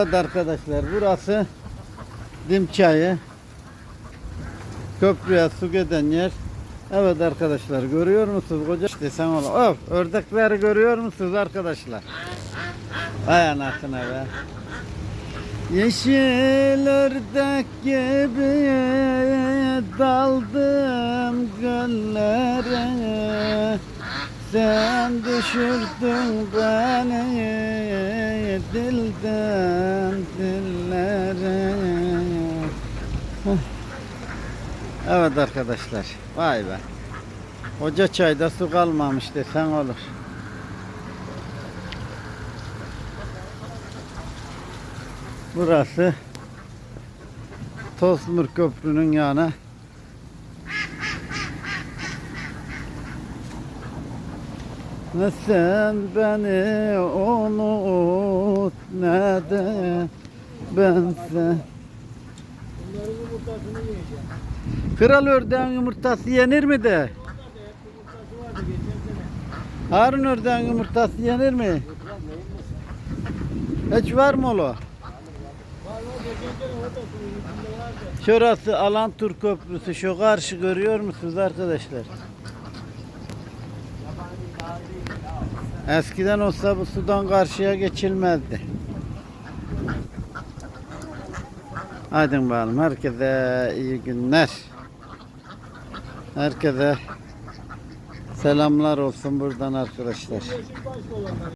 Evet arkadaşlar burası Dimçayı Köprüye su giden yer. Evet arkadaşlar görüyor musunuz koca? İşte sen oğlum of ördekleri görüyor musunuz arkadaşlar? Vay anasına be. Yeşil ördek gibi daldım göllere. Sen düşürdün beni dilden dillere. Evet arkadaşlar vay be Hoca çayda su kalmamış desen olur Burası Tosmur Köprü'nün yanı. Sen beni unut ne de ben sen. Kral ördeğin yumurtası yenir mi de? Harun ördeğin yumurtası yenir mi? Hiç var mı ola? Şurası Alantur Köprüsü. Şu karşı görüyor musunuz arkadaşlar? Eskiden olsa bu sudan karşıya geçilmezdi. Hadi bakalım. Herkese iyi günler. Herkese selamlar olsun buradan arkadaşlar.